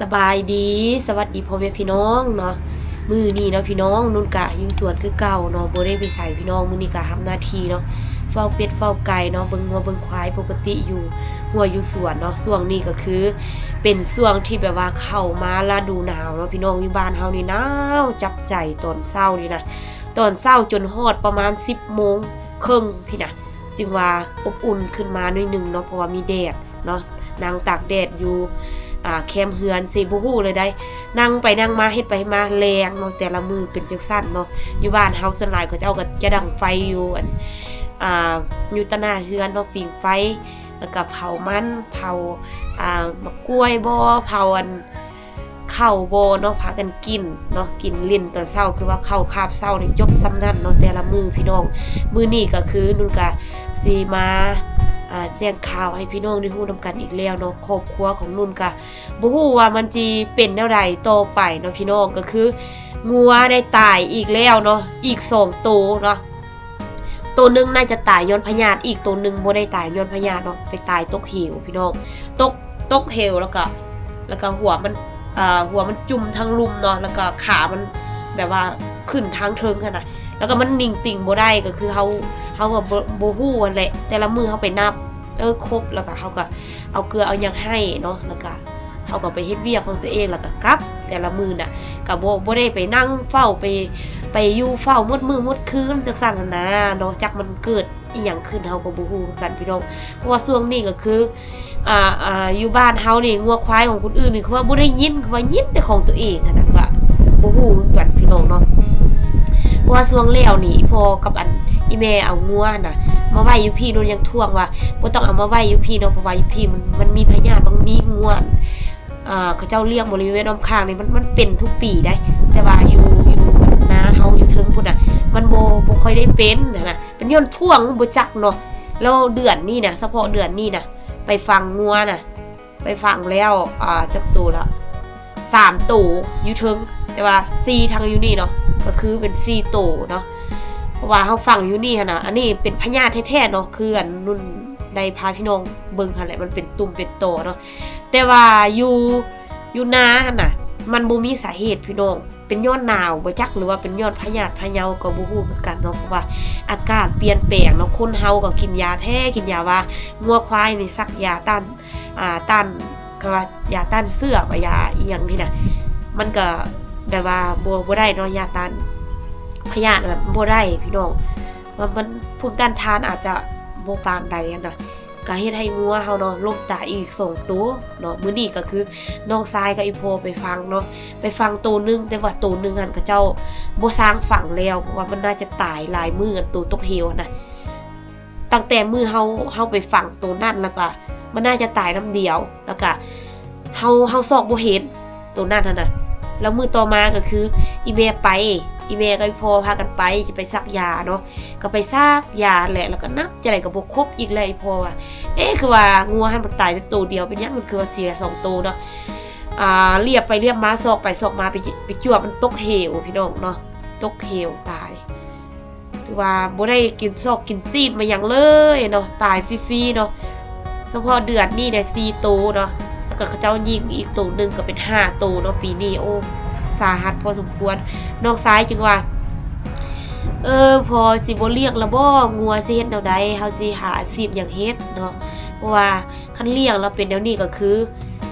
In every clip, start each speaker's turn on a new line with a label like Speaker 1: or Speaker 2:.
Speaker 1: สบายดีสวัสดีพ่อแม่พี่น้องเนาะมือนี้เนาะพี่น้องนุ่นกะอยู่สวนคือเก่าเนาะโบได้ไปใส่พี่น้องมือนี้กะทำหน้าที่เนาะเฝ้าเป็ดเฝ้าไก่เนาะเบิ่งงัวเบิ่งควายปกติอยู่หัวอยู่สวนเนาะช่วงนี้ก็คือ เป็นช่วงที่แบบว่าเข้ามาฤดูหนาวเนาะพี่น้องอยู่บ้านเฮานี่หนาวจับใจตอนเช้านี่นะตอนเช้าจนฮอดประมาณ 10โมงครึ่งพี่นะจึงว่าอบอุ่นขึ้นมาหน่อยหนึงเนาะเพราะว่ามีแดดเนาะนางตากแดดอยู่ อ่าแคมเฮือนสิบ่ฮู้เลยได้ นั่งไปนั่งมาเฮ็ดไปมาแรงเนาะแต่ละมือเป็นจังซั่นเนาะอยู่บ้านเฮาส่วนหลายเขาเจ้าก็จะดังไฟอยู่อันอ่าอยู่ตะหน้าเฮือนเนาะฟิงไฟแล้วก็เผามันเผาอ่ามะกล้วยบ่เผาอันข้าวบ่เนาะพากันกินเนาะกินลิ้นตอนเช้าคือว่าข้าวคาบเช้านี่จบซ้ำนั่นเนาะแต่ละมือพี่น้อง มื้อนี้ก็คือนุ่นก็สิมา แจ้งข่าวให้พี่น้องได้ฮู้นํกันอีกแล้วเนาะครอบครัวของนุ่นก็บ่ฮู้ว่ามันจีเป็นแนวใดต่อไปเนาะพี่น้องก็คืองัวได้ตายอีกแล้วเนาะอีกสองตัวเนาะตัวหนึงน่าจะตายย้อนพยาธิอีกตัวหนึงบ่ได้ตายย้อนพยาธิเนาะไปตายตกเหวพี่น้องตกตกเหวแล้วก็แล้วก็หัวมันอ่าหัวมันจุ่มทั้งลุมเนาะแล้วก็ขามันแบบว่า ขึ้นทางเทิงขนาดแล้วก็มันนิ่งติ่งบ่ได้ก็คือเฮาเฮาก็บ่บ่ฮู้นั่นแหละแต่ละมือเฮาไปนับ เออครบแล้วก็เฮาก็เอาเกลือเอายังให้เนาะแล้วก็เขาก็ไปเฮ็ดเวียกของตัวเองแล้วก็กลับ แต่ละมือน่ะก็บ่บ่ได้ไปนั่งเฝ้าไปไปอยู่เฝ้ามดมือมดคืนจังซั่นน่ะนะเนาะจักมันเกิดอีหยังขึ้นเฮาก็บ่ฮู้คือกันพี่น้องเพราะว่าช่วงนี้ก็คืออ่าอ่าอยู่บ้านเฮานี่งัวควายของคนอื่นนี่คือว่าบ่ได้ยินคือว่ายินแต่ของตัวเองหันน่ะ บ่ฮู้คือกันพี่น้องเนาะเพราะว่าช่วงแล้วนี่อีพอกับอันอีแม่เอางัวน่ะ มาไว้อยู่พี่โดนยังท่วงว่าบ่ต้องเอามาไว้อยู่พี่เนาะเพราะว่าอยู่พี่มันมันมีพยาธิมันมีงัวอ่าเขาเจ้าเลี้ยงบริเวณอ้อมข้างนี่มันมันเป็นทุกปีได้ แต่ว่าอยู่อยู่นาเฮาอยู่เทิงพุ่นน่ะ มันบ่บ่ค่อยได้เป็นนะนะเป็นย้อนท่วงบ่จักเนาะแล้วเดือนนี้น่ะเฉพาะเดือนนี้น่ะไปฟังงัวน่ะไปฟังแล้วอ่าจักตัวละสามตัวอยู่เทิง แต่ว่า4ทางอยู่นี่เนาะก็คือเป็น4ตัวเนาะเพราะว่าเฮาฟังอยู่นี่หั่นะอันนี้เป็นพญาแท้ๆเนาะคืออันนุ่นไดพาพี่น้องเบิ่งหันแหละมันเป็นตุ่มเป็นโตเนาะแต่ว่าอยู่อยู่นาหันน่ะ มันบ่มีสาเหตุพี่น้องเป็นยอนหนาวบ่จักหรือว่าเป็นยอนพยาธิพะเยาก็บ่ฮู้คือกันเนาะเพราะว่าอากาศเปลี่ยนแปลงเนาะคนเฮาก็กินยาแท้กินยาว่างัวควายนี่ซักยาต้านอ่าต้านก็ว่ายาต้านเสื้อว่ายาอีหยังนี่นะมันก็ ได้ว่าบ่บ่ได้เนาะยาต้านพยาธิน่ะบ่ได้พี่น้องว่ามันภูมิต้านทานอาจจะบ่ปานใดนะก็เฮ็ดให้งัวเฮาเนาะล่มตายอีกสองตัวเนาะมื้อนี้ก็คือน้องชายกับอีโพไปฟังเนาะไปฟังตัวหนึงแต่ว่าตัวหนึงหันเขาเจ้าบ่สร้างฝังแล้วเพราะว่ามันน่าจะตายหลายมื้อกันตัวตกเหวนะตั้งแต่มื้อเฮาเฮาไปฟังตัวนั่นแล้วก็มันน่าจะตายน้ำเดียวแล้วก็เฮาเฮาซอกบ่เห็นตัวนั่นหั่นน่ะ แล้วมือต่อมาก็คืออีเมไปอีเมกับอีโพพากันไปจะไปซักยาเนาะก็ไปซากยาแหละแล้วก็นับจะไหนกับบกครบอีกเลยพอว่าเอ๊ะคือว่างัวให้มันตายเป็นตัวเดียวเป็นยังมันคือว่าเสียสองตัวเนาะอ่าเรียบไปเรียบมาซอกไปซอกมาไปไปจวบมันตกเหวพี่น้องเนาะตกเหวตายคือว่าบ่ได้กินซอกกินซีดมาอย่างเลยเนาะตายฟรีๆเนาะเฉพาะเดือนนี้เนี่ยสี่ตัวเนาะ แล้วก็เจ้ายิงอีกตัวหนึ่งก็เป็นห้าตัวเนาะปีนี้โอ้สาหัสพอสมควรนอกซ้ายจึงว่า เออพอสิบ่เลี้ยงแล้วบ่งัวสิเฮ็ดแนวใดเฮาสิหาอาชีพหยังเฮ็ดเนาะเพราะว่าคันเลี้ยงแล้วเป็นแนวนี้ก็คือ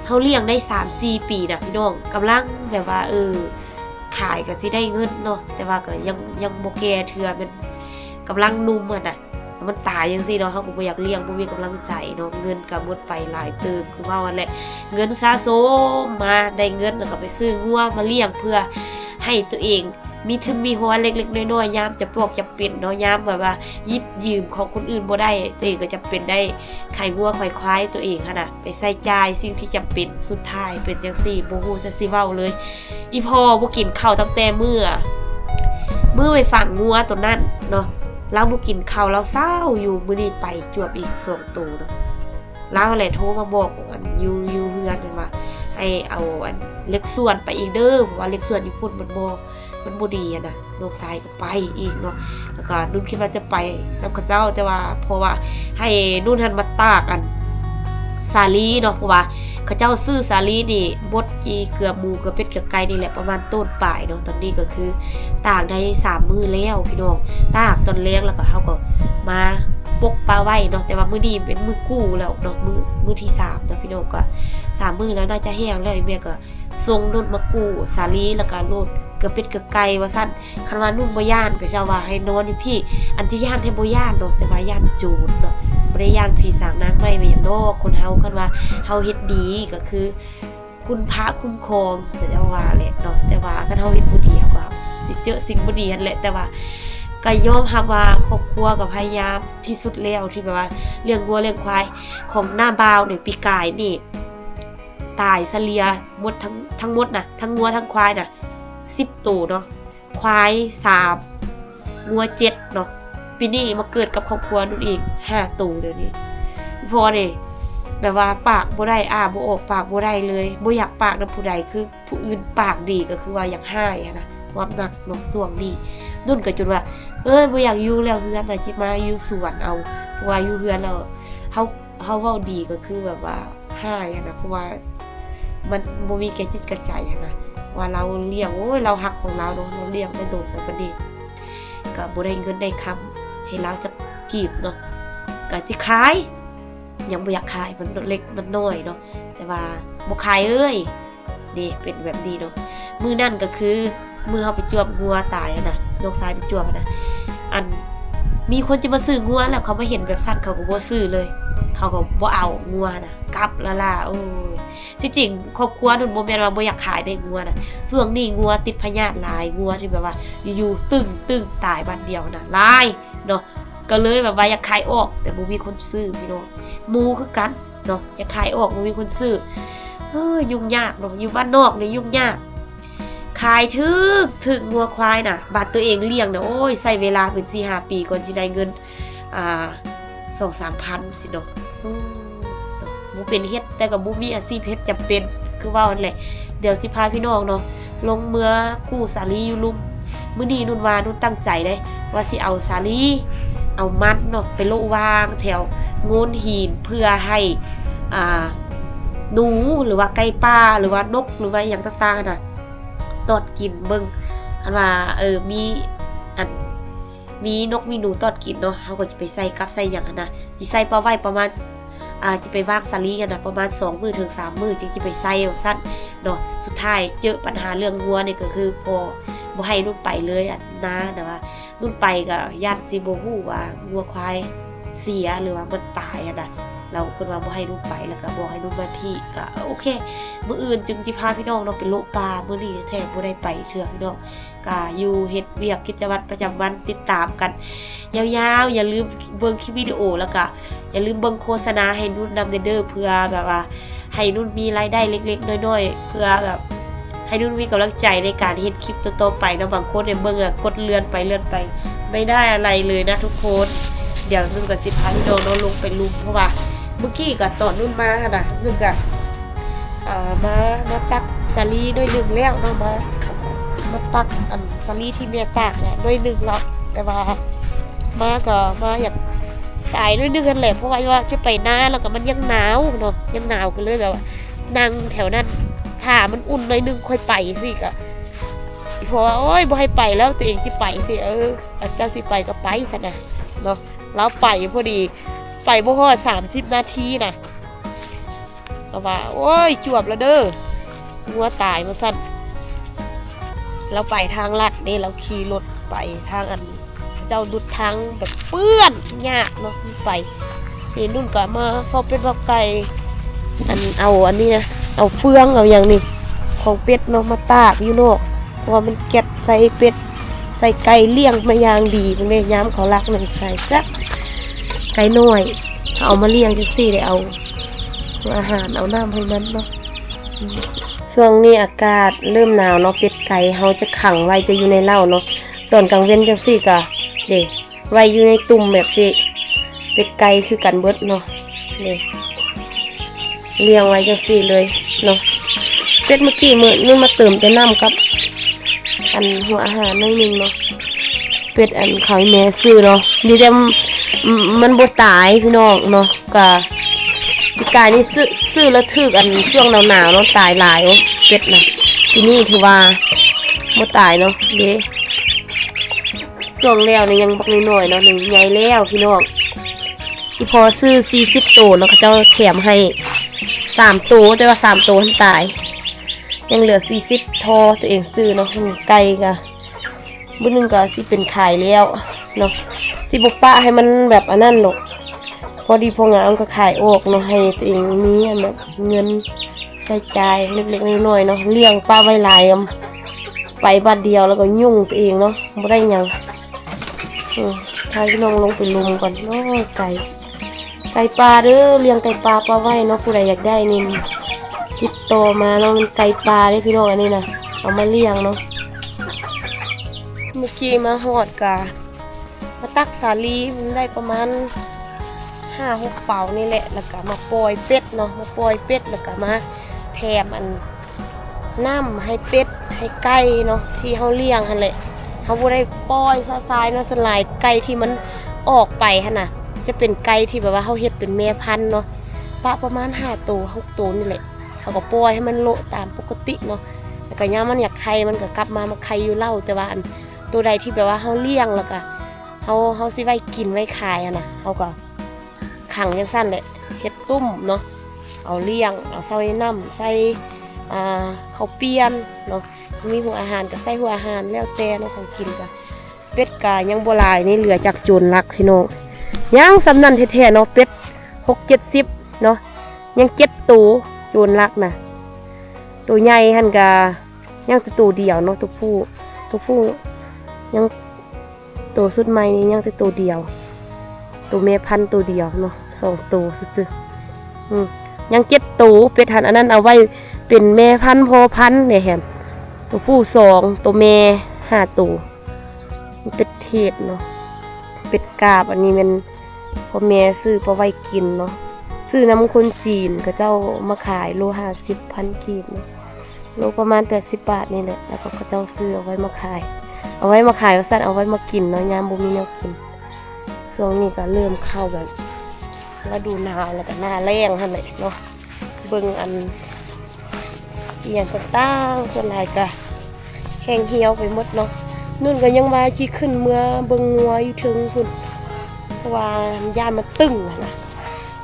Speaker 1: เฮาเลี้ยงได้3-4ปีนะพี่น้องกำลังแบบว่าเออขายก็สิได้เงินเนาะแต่ว่าก็ยังยังบ่แก่เทื่อมันกำลังนุ่มอะน่ะ มันตายจังซี่เนาะเฮาก็บ่อยากเลี้ยงบ่มีกำลังใจเนาะเงินก็หมดไปหลายเติมคือว่าวันแหละเงินสะสมมาได้เงินแล้วก็ไปซื้องัวมาเลี้ยงเพื่อให้ตัวเองมีทึมมีหัวเล็กๆน้อยๆยามจะปลอกจะเป็นเนาะยามแบบว่ายิบยืมของคนอื่นบ่ได้ ตัวเองก็จะเป็นได้ไข่วัวไข่ควายตัวเองค่ะนะไปใส่ใจายสิ่งที่จำเป็นสุดท้ายเป็นจังซี่บ่ฮู้จะสิเว้าเลย อีพ่อบ่กินข้าวตั้งแต่มื้อมื้อไปฝังงัวตัวนั้นเนาะ เราบ่กินข้าวเราเศร้าอยู่มื้อนี้ไปจวบอีกสองตัวเนาะแล้วแหละโทรมาบอกอันยูยูเฮือนนั่นว่าให้เอาอันเล็กส่วนไปอีกเด้อว่าเล็กส่วนญี่ปุ่นมันบมันบ่ดีอะนะน้องชายก็ไปอีกเนาะแล้วก็นุ่นคิดว่าจะไปน้ำกับเจ้าแต่ว่าเพราะว่าให้นุ่นหันมาตากอันสาลีเนาะเพราะว่า เขาเจ้าซื้อสาลีนี่บดจีเกือบหมูเกือบเป็ดเกือบไก่นี่แหละประมาณต้นปลายเนาะตอนนี้ก็คือตากได้สามมือแล้วพี่น้องตากตอนแรกแล้วก็เขาก็มาปกปลาไว้เนาะแต่ว่ามือดีเป็นมือกู้แล้วเนาะมือมือที่สามเนาะพี่น้องก็สามมือแล้วน่าจะแห้งแล้วไอ้แม่ก็ทรงรุ่นมากู้สาลีแล้วก็โลดเกือบเป็ดเกือบไก่ว่าสั้นคันว่านุ่มบ่ย่านก็จะว่าให้นอนอยู่พี่ อันที่ย่านให้บ่ย่านเนาะแต่ว่าย่านจูนเนาะ บ่ได้ย่านผีสางนางไม้มาอย่างดอกคนเฮาคันว่าเฮาเฮ็ดดีก็คือ คุณพระคุ้มครองแต่จะว่าแหละเนาะแต่ว่าคันเฮาเฮ็ดบ่ดีก็สิเจอสิ่งบ่ดีนั่นแหละแต่ว่าก็ยอมรับว่าครอบครัวก็พยายามที่สุดแล้วที่แบบว่าเลี้ยงวัวเลี้ยงควายของหน้าบ่าวนี่ปีกายนี่ตายเสลียหมดทั้งทั้งหมดนะทั้งงัวทั้งควายน่ะ10ตัวเนาะควาย3งัว7เนาะ ปีนี้มาเกิดกับครอบครัวนุ่นอีก5ตัวเดี๋ยวนี้พอนี่แบบว่าปากบ่ได้อ่าบ่ออกปากบ่ได้เลยบ่อยากปากนำผู้ใดคือผู้อื่นปากดีก็คือว่าอยากให้อะนะความหนักเนกส่วงดีนุ่นก็จนว่า เอ้ยบ่อยากอยู่แล้วเฮือนน่ะจิมาอยู่สวนเอาเพราะว่าอยู่เฮือนแล้วเฮาเฮาเว้าดีก็คือแบบว่าให้อะนะเพราะว่ามันบ่มีแก่จิตกระใจนะว่าเราเลี้ยงโอ้ยเราหักของเราเนาะเราเลี้ยงได้โดดแล้วบัดนี้ก็บ่ได้เงินได้คำ ให้เราจะกีบเนาะก็สิขาย ยังบ่อยากขายมันเล็กมันน้อยเนาะแต่ว่าบ่ขายเอ้ยนี่เป็นแบบนี้เนาะมือนั่นก็คือมือเขาไปจวบงัวตายอะนะน้องสายไปจวบนะอันมีคนจะมาซื้องัวแล้วเขามาเห็นแบบสั้นเขาก็บ่ซื้อเลย เขาก็บ่เอางัวนะกลับละล่ะโอ้ยจริงครอบครัวนุ่นบ่แม่นว่าบ่อยากขายได้งัวนะส่วงนี้งัวติดพยาธิหลายงัวที่แบบว่า อยู่ๆตึงตึงตายบัดเดียวนะหลาย เนาะก็เลยแบบว่าอยากขายออก แต่บ่มีคนซื้อพี่น้องหมูคือกันเนาะอย่าขายออกมันมีคนซื้อเฮ้ยยุ่งยากเนาะอยู่บ้านนอกนี่ยุ่งยากขายถึกถึกงัวควายน่ะบาดตัวเองเลี้ยงนะโอ้ยใส่เวลาเป็นสี่ห้าปีก่อนที่ได้เงินอ่าสองสามพันสิเนาะมเนาะบ่เป็นเฮ็ดแต่กับบ่มีอาชีพเฮ็ดจำเป็นคือว่านั่นแหละเดี๋ยวสิพาพี่น้องเนาะลงเมือกู้สาลีอยู่ลุม มื้อนี้นุ่นว่านุ่นตั้งใจเลยว่าสิเอาสาลีเอามันเนาะไปโลวางแถวงนหินเพื่อให้อ่าหนูหรือว่าไก่ป่าหรือว่านกหรือว่าอย่างต่างๆน่ะตอดกินเบิ่งคันว่าเออมีอันมีนกมีหนูตอดกินเนาะเขาก็จะไปใส่กับใส่อย่างนั้นนะจิใส่ปลาไว้ประมาณอ่าจะไปวางสาลีกันนะประมาณ2มือถึง3มือจึงจะไปใส่สั้นเนาะสุดท้ายเจอปัญหาเรื่องงัวนี่ก็คือพอ บ่ให้นุ่นไปเลยอะนะแต่ว่านุ่นไปก็ญาติสิบ่ฮู้ว่างัวควายเสียหรือว่ามันตายอะนะเราคนว่าบ่ให้นุ่นไปแล้วก็บอกให้นุ่นมาพี่ก็โอเค มื้ออื่นจึงสิพาพี่น้องเนาไปโลกปลามื้อนี้แท้บ่ได้ไปเทื่อพี่น้องก็อยู่เฮ็ดเวียกกิจวัตรประจำวันติดตามกัน ยาวๆ อย่าลืมเบิ่งคลิปวิดีโอแล้วก็อย่าลืมเบิ่งโฆษณาให้นุ่นนำเด้อเพื่อแบบว่าให้นุ่นมีรายได้เล็ก ๆ น้อยๆ เพื่อแบบ ให้นุ่นมีกำลังใจในการเฮ็ดคลิปต่อๆไปนะบางคนเนี่ยเบิ่งอะกดเลื่อนไปเลื่อนไป ไม่ได้อะไรเลยนะทุกคน เดี๋ยวนุ่นกับสิพาพี่โดนลงไปลุมเพราะว่าเมื่อกี้กับตอนนุ่นมาน่ะนุ่นกับอ่ามามาตักสาลีด้วยหนึ่งแล้วเนาะมามาตักอันสาลีที่เมียตากเนี่ยด้วยหนึ่งแล้วแต่ว่ามาก็มาอยากสายด้วยหนึ่งกันแหละเพราะว่าว่าจะไปหน้าแล้วก็มันยังหนาวเนาะยังหนาวกันเลยแบบว่านั่งแถวนั้น ถ้ามันอุ่นหน่อยหนึงค่อยไปสิก็เพราะว่าโอ้ยบ่ให้ไปแล้วตัวเองสิไปสิเออเจ้าสิไปก็ไปซะนะเนาะเราไปพอดีไปบ่ฮอดสามสิบนาทีนะก็ว่าโอ้ยจวบแล้วเด้องัวตายมาสั่นเราไปทางลัดนี่เราขี่รถไปทางอัน เจ้าดุดทางแบบเปื้อนยากเนาะไปนี่นุ่นก็มาเฝ้าเป็ดเฝ้าไก่อันเอาอันนี้นะ เอาเฟืองเอาอย่างนี้ของเป็ดเนาะมาตากอยู่นอกเพราะว่ามันเก็บใส่เป็ดใส่ไก่เลี้ยงมาอย่างดีมันเลยย้ำเขารักหนึ่งไข่ซักไก่น้อยเอามาเลี้ยงจังซี่ได้เอาอาหารเอาน้ำให้มันเนาะช่วงนี้อากาศเริ่มหนาวเนาะเป็ดไก่เขาจะขังไว้จะอยู่ในเล้าเนาะตอนกลางเว้นจังซี่ก็เด็ไว้อยู่ในตุ่มแบบสิเป็ดไก่คือกันเบิดเนาะเด็ เลี้ยงไว้จังซี่เลยเนาะเป็ดเมื่อกี้มือนึงมาเติมแต่น้ำกับ อันหัวอาหารหน่อยหนึงเนาะเป็ดอันเขาแม่ซื้อเนาะดีแต่มมันบ่ตายพี่น้องเนาะก็ปีกายนี่ซื้อซื้อแล้วถึกอันช่วงหนาวๆเนาะตายหลายโอ้เป็ดนะที่นี่ถือว่าบ่ตายเนาะเด้ช่วงแล้วนี่ยังบักน้อยเนาะหนึ่งใหญ่แล้วพี่น้องอีพอซื้อ40ตัวเนาะเขาเจ้าแถมให้ สามตัวแต่ว่าสามตัวมันตาย ยังเหลือ40ทอตัวเองซื้อเนาะไก่ก็มื้อหนึงก็สิเป็นขายแล้วเนาะสิบ่ปะให้มันแบบอันนั้นหรอกพอดีพองามก็ขายออกเนาะให้ตัวเองมีแบบเงินใช้จ่ายเล็กๆน้อยๆเนาะเลี้ยงป้าไว้ลายอำไปบัดเดียวแล้วก็ยุ่งตัวเองเนาะบ่ได้ยังอืมพาพี่น้องลงไปลุมก่อนเนาะไก่ ไก่ปลาเด้อเลี้ยงไก่ปลาปลาไว้เนาะผู้ใดอยากได้นี่ติดต่อมาเนาะมันไก่ปลาเด้พี่น้องอันนี้นะเอามาเลี้ยงเนาะเมื่อกี้มาหอดกามาตักสาลีมันได้ประมาณห้าหกเป่านี่แหละแล้วก็มาปล่อยเป็ดเนาะมาปล่อยเป็ดแล้วก็มาแถมอันน้ำให้เป็ดให้ไก่เนาะที่เขาเลี้ยงหันแหละเขาบ่ได้ปล่อยซะซายเนาะส่วนหลายไก่ที่มันออกไปหั่นน่ะ จะเป็นไก่ที่แบบว่าเขาเฮ็ดเป็นแม่พันธุ์เนาะปะประมาณ5ตัว6ตัวนี่แหละ เขาก็ปล่อยให้มันโลตามปกติเนาะแล้วก็ย่ามันอยากไข่มันก็กลับมามาไข่อยู่เล่าแต่ว่าอันตัวใดที่แบบว่าเขาเลี้ยงแล้วก็เขาเขาสิไว้กินไว้ขายอะนะเขาก็ขังยังสั้นเลยเฮ็ดตุ้มเนาะเอาเลี้ยงเอาใส่น้ำใส่อ่าข้าวเปียนเนาะมีหัวอาหารก็ใส่หัวอาหารแล้วแต่เนาะของกินก็เป็ดกายังบ่หลายนี่เหลือจากโจรลักพี่น้อง ยังสำนันแท้ๆเนาะเป็ดหกเจ็ดสิบเนาะยังเจ็ดตัวโจรลักนะตัวใหญ่หันกายังตัวเดียวเนาะตัวผู้ตัวผู้ยังตัวสุดใหม่นี่ยังแต่ตัวเดียว ตัวเมพันตัวเดียวเนาะสองตัวซื่อๆอืมยังเจ็ดตัวเป็ดหันอันนั้นเอาไว้เป็นแม่พันพอพันเนี่ยแฮมตัวผู้สองตัวแม่ห้าตัวเป็ดเทศเนาะเป็ดกาบอันนี้มัน พอแม่ซื้อพอไว้กินเนาะซื้อน้ำคนจีนก็เจ้ามาขายโลห้าสิบพันกีบโลประมาณแปดสิบบาทนี่แหละแล้วก็เขาเจ้าซื้อเอาไว้มาขาย เอาไว้มาขายว่าสั้นเอาไว้มากินเนาะยามบ่มีแนวกินช่วงนี้ก็เริ่มเข้าแบบฤดูหนาวแล้วก็หน้าแรงหันแหละเนาะเบิ่งอันเอียงต่างๆส่วนหลายก็แห้งเหี่ยวไปหมดเนาะนุ่นก็ยังว่าจีขึ้นเมื่อเบิ่งงัวอยู่ถึงพุ่น เพราะว่าย่านมันตึงอะนะ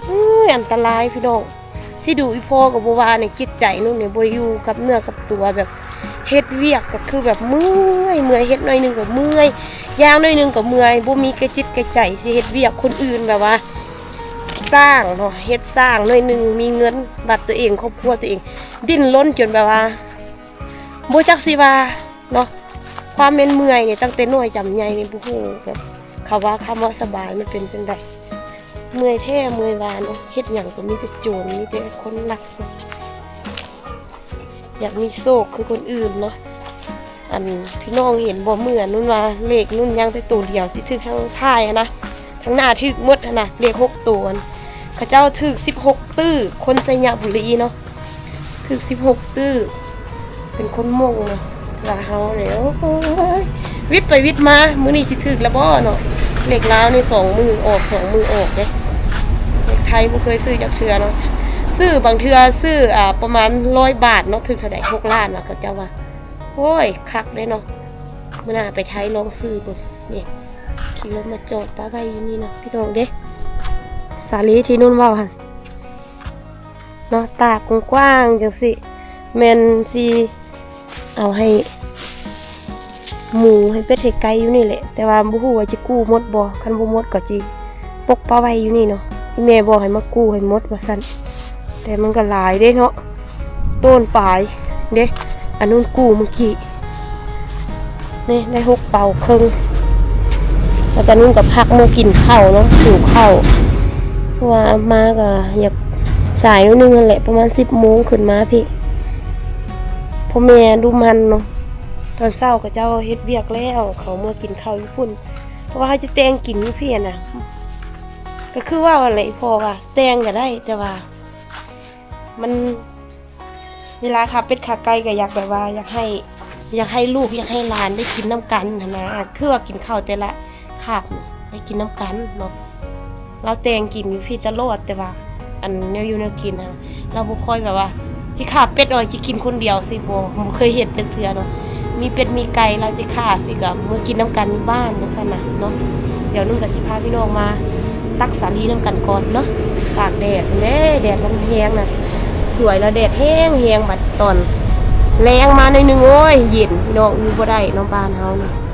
Speaker 1: อืออันตรายพี่น้องสิดูอีพ่อกับบัวาในจิตใจนุ่นเนี่ยบ่อยู่กับเนื้อกับตัวแบบเฮ็ดเวียกก็คือแบบเมื่อยเมื่อยเฮ็ดหน่อยหนึงก็เมื่อยย่างหน่อยหนึงก็เมื่อยบ่มีกระจิตกระใจสิเฮ็ดเวียกคนอื่นแบบว่า สร้างเนาะเฮ็ดสร้างหน่อยหนึงมีเงินบัตรตัวเองครอบครัวตัวเอง ดิ้นรนจนแบบว่าบ่จักสิว่าเนาะความเป็นเมื่อยเนี่ยตั้งแต่น้อยจำใหญ่นี่บ่ฮู้แบบ เขาว่าคำว่าสบายมันเป็นจังไดเมื่อยแท้เมื่อยวานเฮ็ดหยังก็มีแต่โจรมีแต่คนรัก อยากมีโชคคือคนอื่นเนาะอันพี่น้องเห็นบ่เหมือนนุ่นว่าเลขนุ่นยังแต่ตัวเดียวสิถึกทางท้ายอะนะทางหน้าถึกมดนะเลขหกตัวนั่นเขาเจ้าถึกสิบหกตื้อคนไสยบุรีเนาะถึกสิบหกตื้อเป็นคนมงเนาะลาเฮาเนี่ยโอ้ย วิทย์ไปวิทย์มา มื้อนี้สิถึกแล้วบ่เนาะเลขลาวนี่สองมือออกสองมือออกเด้เลขไทยบ่เคยซื้อจากเทือเนาะซื้อบางเทือซื้ออ่าประมาณร้อยบาทเนาะถึกเท่าใดหกล้านว่ะเขาเจ้าว่าโอ้ยคักเลยเนาะเมื่อหน้าไปไทยลองซื้อบุนี่ขี่รถมาจอดป้าไว้อยู่นี่นะพี่น้องเด้สาลีที่นุ่นว่าค่ะเนาะตากกว้างจังสิแมนซีเอาให้ หมูให้เป็ดให้ไก่อยู่นี่แหละ แต่ว่าบ่ฮู้ว่าจะกู้หมดบ่คันบ่หมดก็จิปกป้าไว้อยู่นี่เนาะอีแม่บอกให้มากู้ให้หมดว่าซั่นแต่มันก็หลายเด้เนาะต้นปลายเด้อันนู้นกู้เมื่อกี้นี่ได้หกเป่าครึ่งแล้วตอนนู้นกับพักมากินข้าวเนาะหิวข้าวเพราะว่ามาก็อยากสายนิดนึงนั่นแหละประมาณสิบโมงขึ้นมาพี่พ่อแม่ดูมันเนาะ ตอนเศร้าก็เจ้าเฮ็ดเวียกแล้ว เขาเมื่อกินข้าวญี่ปุ่นเพราะว่าเขาจะแตงกินอยู่เพี่นน่ะ ก็คือว่าอะไรพอว่าแตงก็ได้แต่ว่า มัน เวลาขับเป็ดขาไก่ก็อยากแบบว่า อยากให้ อยากให้ลูกอยากให้หลานได้กินน้ำกันนะนะคือว่ากินข้าวแต่ละคาบน่ะได้กินน้ำกันเนาะเราแตงกินอยู่พี่ตลอดแต่ว่า อันแนวอยู่แนวกินนะเราบ่ค่อยแบบว่าสิขาเป็ดหน่อยสิกินคนเดียวสิบ่บ่เคยเห็นจักเทื่อเนาะ มีเป็ดมีไก่เราสิขาสิก็มื้อกินน้ำกันบ้านจังสันนะเนาะเดี๋ยวนุ่นก็สิพาพี่น้องมา ตักสาลีน้ำกันก่อนเนาะตากแดดแน่แดดมันแห้งนะสวยแล้วแดดแห้งแห้งบัดตอนแรงมาในหนึ่งโอ้ยเย็นพี่น้องอยู่บ่ได้น้องบ้านเฮานี่ไ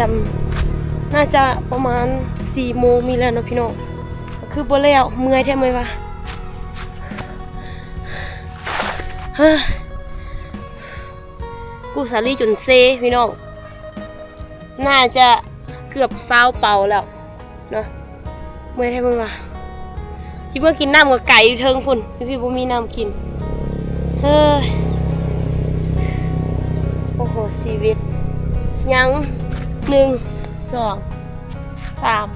Speaker 1: จำน่าจะประมาณสี่โมงมีแล้วเนาะพี่น้องคือบ่แล้วเมื่อยแท้เมื่อยวะเฮ้ยกูสาลีจนเซพี่น้อง น่าจะเกือบเศร้าเป่าแล้วเนาะเมื่อยแท้เมื่อยวะคิดว่ากินน้ำกับไก่อยู่เทิงพุ่นพี่พี่บ่มีน้ำกินเฮ้ยโอ้โหชีวิตยัง หนึ่งสองสาม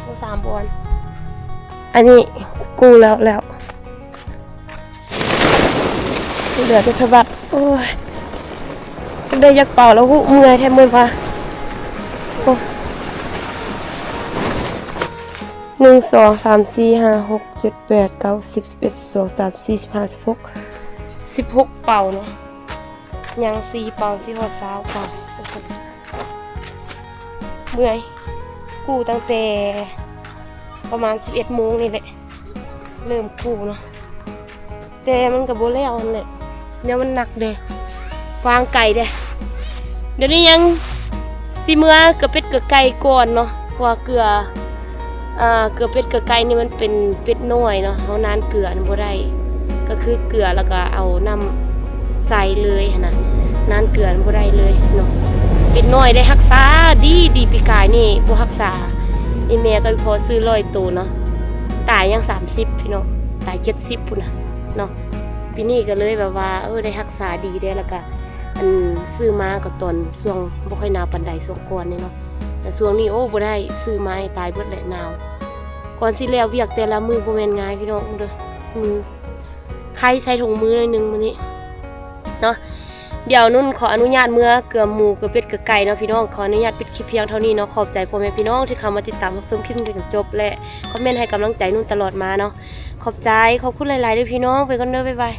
Speaker 1: โอ้สามบอลอันนี้กูแล้วแล้วเหลือแต่พบัตรโอ้ยได้ยักเป่าแล้วหูเมื่อยแทบเมื่อยปะโอ้หนึ่งสองสามสี่ห้าหกเจ็ดแปดเก้าสิบสิบเอ็ดสิบสองสามสี่สิบห้าสิบหกสิบหกเป่าเนาะยังสีเป่าสีหอดสาวเป่าโอ้โห เมื่อยกูตั้งแต่ประมาณ 11โมงนี่แหละ เริ่มกูเนาะแต่มันกับโบแล้วนั่นแหละเนี่ยมันหนักเด้วางไก่เด้เดี๋ยวนี้ยังสีเมื่อเกลือเป็ดเกลือไก่ก่อนเนาะเพราะเกลืออ่าเกลือเป็ดเกลือไก่นี่มันเป็นเป็ดน้อยเนาะเอานานเกลือนี่บ่ได้ก็คือเกลือแล้วก็เอาน้ำใส่เลยนะนานเกลือนบ่ได้เลยเนาะ เป็นน้อยได้รักษาดีดีปีกายนี่บ่รักษาอีแม่ก็พอซื้อร้อยตัวเนาะตายยัง30พี่น้องตาย70พุ่นนะเนาะปีนี้ก็เลยแบบว่าเออได้รักษาดีได้แล้วก็อันซื้อมาก็ตอนช่วงบ่ค่อยหนาวปานใดช่วงก่อนนี่เนาะแต่ช่วงนี้โอ้บ่ได้ซื้อมานี่ตายเบิดแหละหนาวก่อนสิแล้วเวียกแต่ละมือบ่แม่นง่ายพี่น้องเด้อมือใครใส่ถุงมือหน่อยนึงมื้อนี้เนาะ เดี๋ยวนุ่นขออนุญาตเมื่อเกลือหมูเกลือเป็ดเกลือไก่เนาะพี่น้องขออนุญาตปิดคลิปเพียงเท่านี้เนาะขอบใจพ่อแม่พี่น้องที่เข้ามาติดตามรับชมคลิปจนจบและคอมเมนต์ให้กำลังใจนุ่นตลอดมาเนาะขอบใจขอบคุณหลายๆด้วยพี่น้องไปกันเด้อบ๊ายบาย